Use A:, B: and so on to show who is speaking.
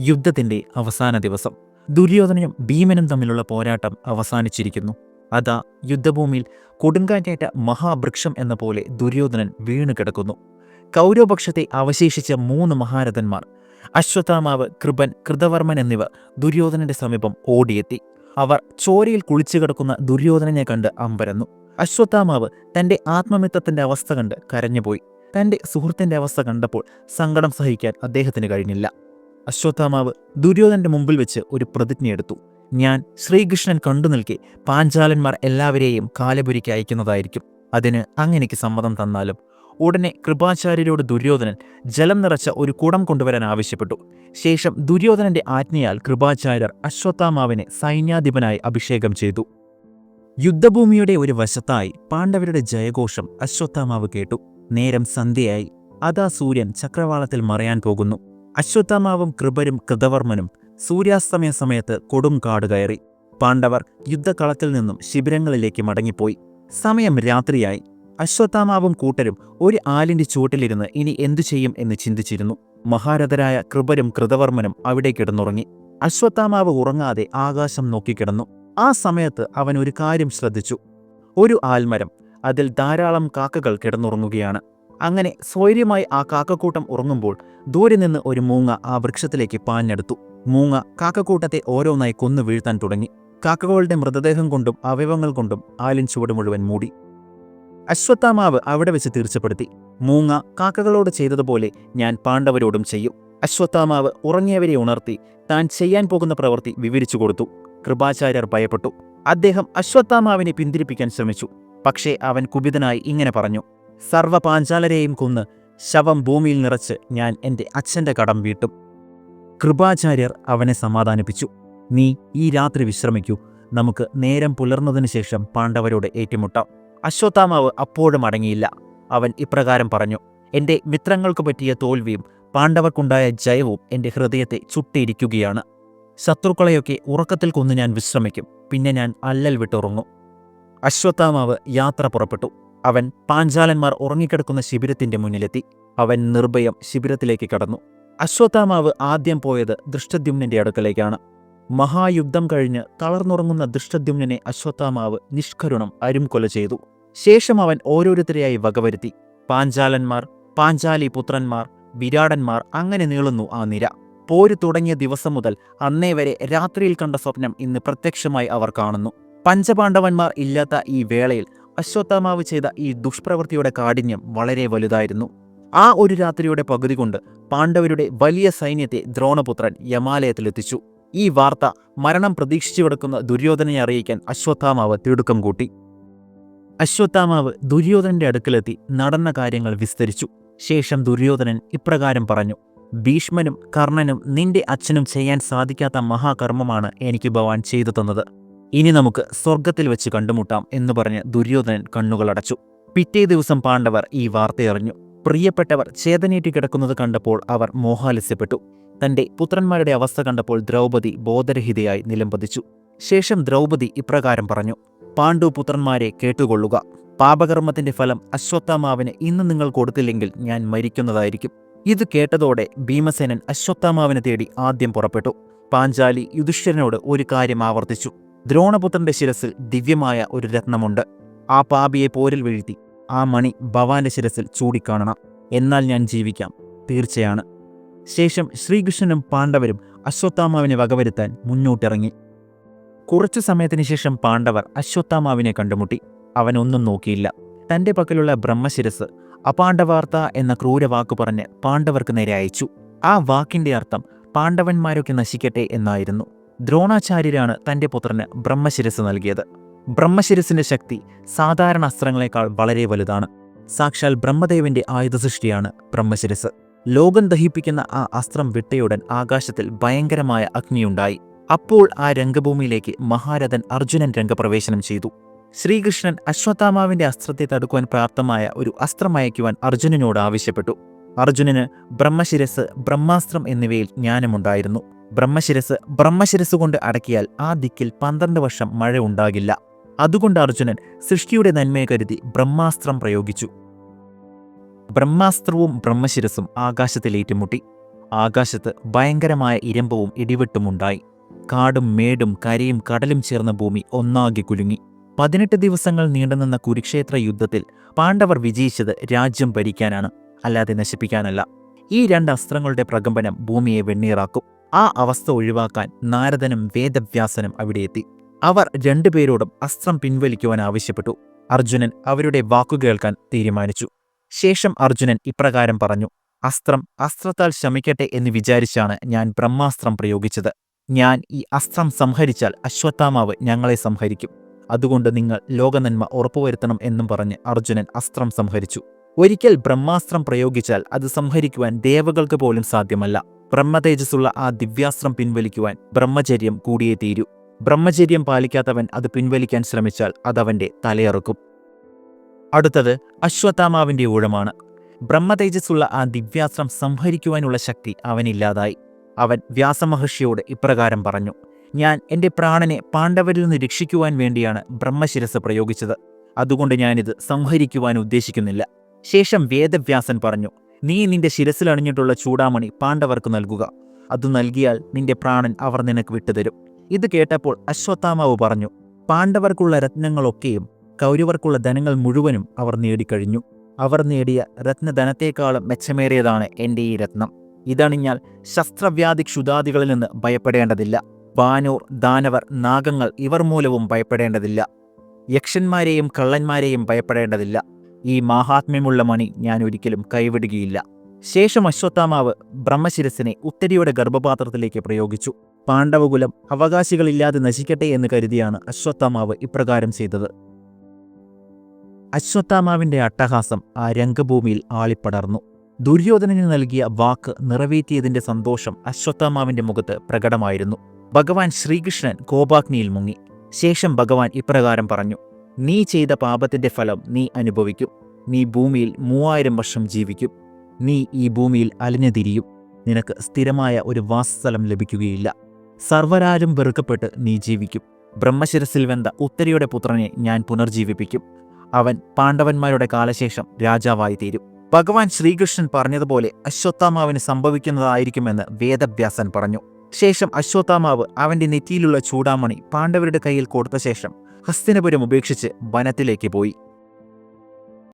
A: യുദ്ധത്തിന്റെ അവസാന ദിവസം. ദുര്യോധനനും ഭീമനും തമ്മിലുള്ള പോരാട്ടം അവസാനിച്ചിരിക്കുന്നു. അതാ യുദ്ധഭൂമിയിൽ കൊടുങ്കാറ്റേറ്റ മഹാവൃക്ഷം എന്ന പോലെ ദുര്യോധനൻ വീണു കിടക്കുന്നു. കൗരവപക്ഷത്തെ അവശേഷിച്ച മൂന്ന് മഹാരഥന്മാർ അശ്വത്ഥാമാവ് കൃപൻ കൃതവർമ്മൻ എന്നിവർ ദുര്യോധനന്റെ സമീപം ഓടിയെത്തി. അവർ ചോരയിൽ കുളിച്ചു കിടക്കുന്ന ദുര്യോധനനെ കണ്ട് അമ്പരന്നു. അശ്വത്ഥാമാവ് തന്റെ ആത്മമിത്രത്തിന്റെ അവസ്ഥ കണ്ട് കരഞ്ഞുപോയി. തന്റെ സുഹൃത്തിന്റെ അവസ്ഥ കണ്ടപ്പോൾ സങ്കടം സഹിക്കാൻ അദ്ദേഹത്തിന് കഴിഞ്ഞില്ല. അശ്വത്ഥാമാവ് ദുര്യോധനന്റെ മുമ്പിൽ വെച്ച് ഒരു പ്രതിജ്ഞയെടുത്തു ഞാൻ ശ്രീകൃഷ്ണൻ കണ്ടു നിൽക്കെ പാഞ്ചാലന്മാർ എല്ലാവരെയും കാലപുരിക്ക് അയക്കുന്നതായിരിക്കും. അതിന് അങ്ങനെക്ക് സമ്മതം തന്നാലും. ഉടനെ കൃപാചാര്യരോട് ദുര്യോധനൻ ജലം നിറച്ച ഒരു കുടം കൊണ്ടുവരാൻ ആവശ്യപ്പെട്ടു. ശേഷം ദുര്യോധനന്റെ ആജ്ഞയാൽ കൃപാചാര്യർ അശ്വത്ഥാമാവിനെ സൈന്യാധിപനായി അഭിഷേകം ചെയ്തു. യുദ്ധഭൂമിയുടെ ഒരു വശത്തായി പാണ്ഡവരുടെ ജയഘോഷം അശ്വത്ഥാമാവ് കേട്ടു. നേരം സന്ധ്യയായി. അതാ സൂര്യൻ ചക്രവാളത്തിൽ മറയാൻ പോകുന്നു. അശ്വത്ഥാമാവും കൃപരും കൃതവർമ്മനും സൂര്യാസ്തമയ സമയത്ത് കൊടും കാട് കയറി. പാണ്ഡവർ യുദ്ധക്കളത്തിൽ നിന്നും ശിബിരങ്ങളിലേക്ക് മടങ്ങിപ്പോയി. സമയം രാത്രിയായി. അശ്വത്ഥാമാവും കൂട്ടരും ഒരു ആലിന്റെ ചുവട്ടിലിരുന്ന് ഇനി എന്തു ചെയ്യും എന്ന് ചിന്തിച്ചിരുന്നു. മഹാരഥരായ കൃപരും കൃതവർമ്മനും അവിടെ കിടന്നുറങ്ങി. അശ്വത്ഥാമാവ് ഉറങ്ങാതെ ആകാശം നോക്കിക്കിടന്നു ആ സമയത്ത് അവൻ ഒരു കാര്യം ശ്രദ്ധിച്ചു. ഒരു ആൽമരം അതിൽ ധാരാളം കാക്കകൾ കിടന്നുറങ്ങുകയാണ്. അങ്ങനെ സ്വൈര്യമായി ആ കാക്കക്കൂട്ടം ഉറങ്ങുമ്പോൾ ദൂരെ നിന്ന് ഒരു മൂങ്ങ ആ വൃക്ഷത്തിലേക്ക് പാഞ്ഞെടുത്തു. മൂങ്ങ കാക്കക്കൂട്ടത്തെ ഓരോന്നായി കൊന്നു വീഴ്ത്താൻ തുടങ്ങി. കാക്കകളുടെ മൃതദേഹം കൊണ്ടും അവയവങ്ങൾ കൊണ്ടും ആലിൻ ചുവട് മുഴുവൻ മൂടി. അശ്വത്ഥാമാവ് അവിടെ വെച്ച് തീർച്ചപ്പെടുത്തി. മൂങ്ങ കാക്കകളോട് ചെയ്തതുപോലെ ഞാൻ പാണ്ഡവരോടും ചെയ്യും. അശ്വത്ഥാമാവ് ഉറങ്ങിയവരെ ഉണർത്തി താൻ ചെയ്യാൻ പോകുന്ന പ്രവൃത്തി വിവരിച്ചു കൊടുത്തു. കൃപാചാര്യർ ഭയപ്പെട്ടു. അദ്ദേഹം അശ്വത്ഥാമാവിനെ പിന്തിരിപ്പിക്കാൻ ശ്രമിച്ചു. പക്ഷേ അവൻ കുപിതനായി ഇങ്ങനെ പറഞ്ഞു. സർവ പാഞ്ചാലരെയും കൊന്ന് ശവം ഭൂമിയിൽ നിറച്ച് ഞാൻ എന്റെ അച്ഛന്റെ കടം വീട്ടും. കൃപാചാര്യർ അവനെ സമാധാനിപ്പിച്ചു. നീ ഈ രാത്രി വിശ്രമിക്കൂ. നമുക്ക് നേരം പുലർന്നതിനു ശേഷം പാണ്ഡവരോട് ഏറ്റുമുട്ടാം. അശ്വത്ഥാമാവ് അപ്പോഴും അടങ്ങിയില്ല. അവൻ ഇപ്രകാരം പറഞ്ഞു എന്റെ മിത്രങ്ങൾക്ക് പറ്റിയ തോൽവിയും പാണ്ഡവർക്കുണ്ടായ ജയവും എന്റെ ഹൃദയത്തെ ചുട്ടിയിരിക്കുകയാണ്. ശത്രുക്കളെയൊക്കെ ഉറക്കത്തിൽ കൊന്ന് ഞാൻ വിശ്രമിക്കും. പിന്നെ ഞാൻ അല്ലൽ വിട്ടുറങ്ങും. അശ്വത്ഥാമാവ് യാത്ര പുറപ്പെട്ടു. അവൻ പാഞ്ചാലന്മാർ ഉറങ്ങിക്കിടക്കുന്ന ശിബിരത്തിന്റെ മുന്നിലെത്തി. അവൻ നിർഭയം ശിബിരത്തിലേക്ക് കടന്നു. അശ്വത്ഥാമാവ് ആദ്യം പോയത് ദൃഷ്ടദ്യുമ്നന്റെ അടുക്കലേക്കാണ്. മഹായുദ്ധം കഴിഞ്ഞ് തളർന്നുറങ്ങുന്ന ദൃഷ്ടദ്യുമ്നെ അശ്വത്ഥാമാവ് നിഷ്കരുണം അരുംകൊല ചെയ്തു. ശേഷം അവൻ ഓരോരുത്തരെയായി വകവരുത്തി പാഞ്ചാലന്മാർ പാഞ്ചാലി പുത്രന്മാർ വിരാടന്മാർ അങ്ങനെ നീളുന്നു ആ നിര. പോര് തുടങ്ങിയ ദിവസം മുതൽ അന്നേ വരെ രാത്രിയിൽ കണ്ട സ്വപ്നം ഇന്ന് പ്രത്യക്ഷമായി അവർ കാണുന്നു. പഞ്ചപാണ്ഡവന്മാർ ഇല്ലാത്ത ഈ വേളയിൽ അശ്വത്ഥാമാവ് ചെയ്ത ഈ ദുഷ്പ്രവൃത്തിയുടെ കാഠിന്യം വളരെ വലുതായിരുന്നു. ആ ഒരു രാത്രിയുടെ പകുതി കൊണ്ട് പാണ്ഡവരുടെ വലിയ സൈന്യത്തെ ദ്രോണപുത്രൻ യമാലയത്തിലെത്തിച്ചു. ഈ വാർത്ത മരണം പ്രതീക്ഷിച്ചു കിടക്കുന്ന ദുര്യോധനനെ അറിയിക്കാൻ അശ്വത്ഥാമാവ് തിടുക്കം കൂട്ടി. അശ്വത്ഥാമാവ് ദുര്യോധനന്റെ അടുക്കലെത്തി നടന്ന കാര്യങ്ങൾ വിസ്തരിച്ചു. ശേഷം ദുര്യോധനൻ ഇപ്രകാരം പറഞ്ഞു ഭീഷ്മനും കർണനും നിന്റെ അച്ഛനും ചെയ്യാൻ സാധിക്കാത്ത മഹാകർമ്മമാണ് എനിക്ക് ഭവാൻ ചെയ്തു തന്നത്. ഇനി നമുക്ക് സ്വർഗത്തിൽ വെച്ച് കണ്ടുമുട്ടാം എന്ന് പറഞ്ഞ് ദുര്യോധനൻ കണ്ണുകളടച്ചു പിറ്റേ ദിവസം പാണ്ഡവർ ഈ വാർത്തയറിഞ്ഞു പ്രിയപ്പെട്ടവർ ചേതനേറ്റി കിടക്കുന്നത് കണ്ടപ്പോൾ അവർ മോഹാലസ്യപ്പെട്ടു. തന്റെ പുത്രന്മാരുടെ അവസ്ഥ കണ്ടപ്പോൾ ദ്രൗപദി ബോധരഹിതയായി നിലംപതിച്ചു. ശേഷം ദ്രൗപദി ഇപ്രകാരം പറഞ്ഞു പാണ്ഡു പുത്രന്മാരെ കേട്ടുകൊള്ളുക. പാപകർമ്മത്തിന്റെ ഫലം അശ്വത്ഥാമാവിന് ഇന്ന് നിങ്ങൾ കൊടുത്തില്ലെങ്കിൽ ഞാൻ മരിക്കുന്നതായിരിക്കും. ഇത് കേട്ടതോടെ ഭീമസേനൻ അശ്വത്ഥാമാവിനെ തേടി ആദ്യം പുറപ്പെട്ടു. പാഞ്ചാലി യുധിഷ്ഠിരനോട് ഒരു കാര്യം ആവർത്തിച്ചു. ദ്രോണപുത്രന്റെ ശിരസിൽ ദിവ്യമായ ഒരു രത്നമുണ്ട്. ആ പാപിയെ പോരിൽ വീഴ്ത്തി ആ മണി ഭവാന്റെ ശിരസിൽ ചൂടിക്കാണണം. എന്നാൽ ഞാൻ ജീവിക്കാം. തീർച്ചയാണ്. ശേഷം ശ്രീകൃഷ്ണനും പാണ്ഡവരും അശ്വത്ഥാമാവിനെ വകവരുത്താൻ മുന്നോട്ടിറങ്ങി. കുറച്ചു സമയത്തിന് ശേഷം പാണ്ഡവർ അശ്വത്ഥാമാവിനെ കണ്ടുമുട്ടി. അവൻ ഒന്നും നോക്കിയില്ല. തന്റെ പക്കലുള്ള ബ്രഹ്മശിരസ് അപാണ്ഡവാർത്ത എന്ന ക്രൂരവാക്കു പറഞ്ഞ് പാണ്ഡവർക്ക് നേരെ അയച്ചു. ആ വാക്കിന്റെ അർത്ഥം പാണ്ഡവന്മാരൊക്കെ നശിക്കട്ടെ എന്നായിരുന്നു. ദ്രോണാചാര്യരാണ് തന്റെ പുത്രന് ബ്രഹ്മശിരസ് നൽകിയത്. ബ്രഹ്മശിരസിന്റെ ശക്തി സാധാരണ അസ്ത്രങ്ങളെക്കാൾ വളരെ വലുതാണ്. സാക്ഷാൽ ബ്രഹ്മദേവന്റെ ആയുധസൃഷ്ടിയാണ് ബ്രഹ്മശിരസ്. ലോകം ദഹിപ്പിക്കുന്ന ആ അസ്ത്രം വിട്ടയുടൻ ആകാശത്തിൽ ഭയങ്കരമായ അഗ്നിയുണ്ടായി. അപ്പോൾ ആ രംഗഭൂമിയിലേക്ക് മഹാരഥൻ അർജുനൻ രംഗപ്രവേശനം ചെയ്തു. ശ്രീകൃഷ്ണൻ അശ്വത്ഥാമാവിന്റെ അസ്ത്രത്തെ തടുക്കുവാൻ പ്രാപ്തമായ ഒരു അസ്ത്രം അയക്കുവാൻ അർജുനനോട് ആവശ്യപ്പെട്ടു. അർജുനന് ബ്രഹ്മശിരസ് ബ്രഹ്മാസ്ത്രം എന്നിവയിൽ ജ്ഞാനമുണ്ടായിരുന്നു. ബ്രഹ്മശിരസ് ബ്രഹ്മശിരസ് കൊണ്ട് അടക്കിയാൽ ആ ദിക്കിൽ പന്ത്രണ്ട് വർഷം മഴ ഉണ്ടാകില്ല. അതുകൊണ്ട് അർജുനൻ സൃഷ്ടിയുടെ നന്മയെ കരുതി ബ്രഹ്മാസ്ത്രം പ്രയോഗിച്ചു. ബ്രഹ്മാസ്ത്രവും ബ്രഹ്മശിരസും ആകാശത്തിൽ ഏറ്റുമുട്ടി. ആകാശത്ത് ഭയങ്കരമായ ഇരമ്പവും ഇടിവെട്ടുമുണ്ടായി. കാടും മേടും കരയും കടലും ചേർന്ന ഭൂമി ഒന്നാകെ കുലുങ്ങി. പതിനെട്ട് ദിവസങ്ങൾ നീണ്ടുനിന്ന കുരുക്ഷേത്ര യുദ്ധത്തിൽ പാണ്ഡവർ വിജയിച്ചത് രാജ്യം ഭരിക്കാനാണ് അല്ലാതെ നശിപ്പിക്കാനല്ല. ഈ രണ്ട് അസ്ത്രങ്ങളുടെ പ്രകമ്പനം ഭൂമിയെ വെണ്ണീറാക്കും. ആ അവസ്ഥ ഒഴിവാക്കാൻ നാരദനും വേദവ്യാസനും അവിടെ എത്തി. അവർ രണ്ടുപേരോടും അസ്ത്രം പിൻവലിക്കുവാൻ ആവശ്യപ്പെട്ടു. അർജുനൻ അവരുടെ വാക്കു കേൾക്കാൻ തീരുമാനിച്ചു. ശേഷം അർജുനൻ ഇപ്രകാരം പറഞ്ഞു അസ്ത്രം അസ്ത്രത്താൽ ശമിക്കട്ടെ എന്ന് വിചാരിച്ചാണ് ഞാൻ ബ്രഹ്മാസ്ത്രം പ്രയോഗിച്ചത്. ഞാൻ ഈ അസ്ത്രം സംഹരിച്ചാൽ അശ്വത്ഥാമാവ് ഞങ്ങളെ സംഹരിക്കും. അതുകൊണ്ട് നിങ്ങൾ ലോകനന്മ ഉറപ്പുവരുത്തണം എന്നും പറഞ്ഞ് അർജുനൻ അസ്ത്രം സംഹരിച്ചു. ഒരിക്കൽ ബ്രഹ്മാസ്ത്രം പ്രയോഗിച്ചാൽ അത് സംഹരിക്കുവാൻ ദേവകൾക്ക് പോലും സാധ്യമല്ല. ബ്രഹ്മതേജസ്സുള്ള ആ ദിവ്യാസ്ത്രം പിൻവലിക്കുവാൻ ബ്രഹ്മചര്യം കൂടിയേ തീരൂ. ബ്രഹ്മചര്യം പാലിക്കാത്തവൻ അത് പിൻവലിക്കാൻ ശ്രമിച്ചാൽ അതവന്റെ തലയറുക്കും. അടുത്തത് അശ്വത്ഥാമാവിന്റെ ഊഴമാണ്. ബ്രഹ്മതേജസ്സുള്ള ആ ദിവ്യാസ്ത്രം സംഹരിക്കുവാനുള്ള ശക്തി അവനില്ലാതായി. അവൻ വ്യാസമഹർഷിയോട് ഇപ്രകാരം പറഞ്ഞു ഞാൻ എന്റെ പ്രാണനെ പാണ്ഡവരിൽ നിന്ന് രക്ഷിക്കുവാൻ വേണ്ടിയാണ് ബ്രഹ്മശിരസ് പ്രയോഗിച്ചത്. അതുകൊണ്ട് ഞാനിത് സംഹരിക്കുവാൻ ഉദ്ദേശിക്കുന്നില്ല. ശേഷം വേദവ്യാസൻ പറഞ്ഞു നീ നിന്റെ ശിരസിലണിഞ്ഞിട്ടുള്ള ചൂടാമണി പാണ്ഡവർക്ക് നൽകുക. അത് നൽകിയാൽ നിന്റെ പ്രാണൻ അവർ നിനക്ക് വിട്ടുതരും. ഇത് കേട്ടപ്പോൾ അശ്വത്ഥാമാവ് പറഞ്ഞു പാണ്ഡവർക്കുള്ള രത്നങ്ങളൊക്കെയും കൗരവർക്കുള്ള ധനങ്ങൾ മുഴുവനും അവർ നേടിക്കഴിഞ്ഞു. അവർ നേടിയ രത്നധനത്തെക്കാളും മെച്ചമേറിയതാണ് എന്റെ ഈ രത്നം. ഇതണിഞ്ഞാൽ ശസ്ത്രവ്യാധി ക്ഷുതാദികളിൽ നിന്ന് ഭയപ്പെടേണ്ടതില്ല. വാനൂർ ദാനവർ നാഗങ്ങൾ ഇവർ മൂലവും ഭയപ്പെടേണ്ടതില്ല. യക്ഷന്മാരെയും കള്ളന്മാരെയും ഭയപ്പെടേണ്ടതില്ല. ഈ മാഹാത്മ്യമുള്ള മണി ഞാൻ ഒരിക്കലും കൈവിടുകയില്ല. ശേഷം അശ്വത്ഥാമാവ് ബ്രഹ്മശിരസിനെ ഉത്തരിയുടെ ഗർഭപാത്രത്തിലേക്ക് പ്രയോഗിച്ചു. പാണ്ഡവകുലം അവകാശികളില്ലാതെ നശിക്കട്ടെ എന്ന് കരുതിയാണ് അശ്വത്ഥാമാവ് ഇപ്രകാരം ചെയ്തത്. അശ്വത്ഥാമാവിന്റെ അട്ടഹാസം ആ രംഗഭൂമിയിൽ ആളിപ്പടർന്നു. ദുര്യോധനന് നൽകിയ വാക്ക് നിറവേറ്റിയതിന്റെ സന്തോഷം അശ്വത്ഥാമാവിന്റെ മുഖത്ത് പ്രകടമായിരുന്നു. ഭഗവാൻ ശ്രീകൃഷ്ണൻ കോപാഗ്നിയിൽ മുങ്ങി. ശേഷം ഭഗവാൻ ഇപ്രകാരം പറഞ്ഞു നീ ചെയ്ത പാപത്തിന്റെ ഫലം നീ അനുഭവിക്കും. നീ ഭൂമിയിൽ മൂവായിരം വർഷം ജീവിക്കും. നീ ഈ ഭൂമിയിൽ അലഞ്ഞുതിരിയും. നിനക്ക് സ്ഥിരമായ ഒരു വാസസ്ഥലം ലഭിക്കുകയില്ല. സർവരാരും വെറുക്കപ്പെട്ട് നീ ജീവിക്കും. ബ്രഹ്മശിരസിൽ വെന്ത ഉത്തരയുടെ പുത്രനെ ഞാൻ പുനർജീവിപ്പിക്കും. അവൻ പാണ്ഡവന്മാരുടെ കാലശേഷം രാജാവായി തീരും. ഭഗവാൻ ശ്രീകൃഷ്ണൻ പറഞ്ഞതുപോലെ അശ്വത്ഥാമാവിന് സംഭവിക്കുന്നതായിരിക്കുമെന്ന് വേദവ്യാസൻ പറഞ്ഞു. ശേഷം അശ്വത്ഥാമാവ് അവന്റെ നെറ്റിയിലുള്ള ചൂടാമണി പാണ്ഡവരുടെ കയ്യിൽ കൊടുത്ത ശേഷം ഹസ്തിനപുരം ഉപേക്ഷിച്ച് വനത്തിലേക്ക് പോയി.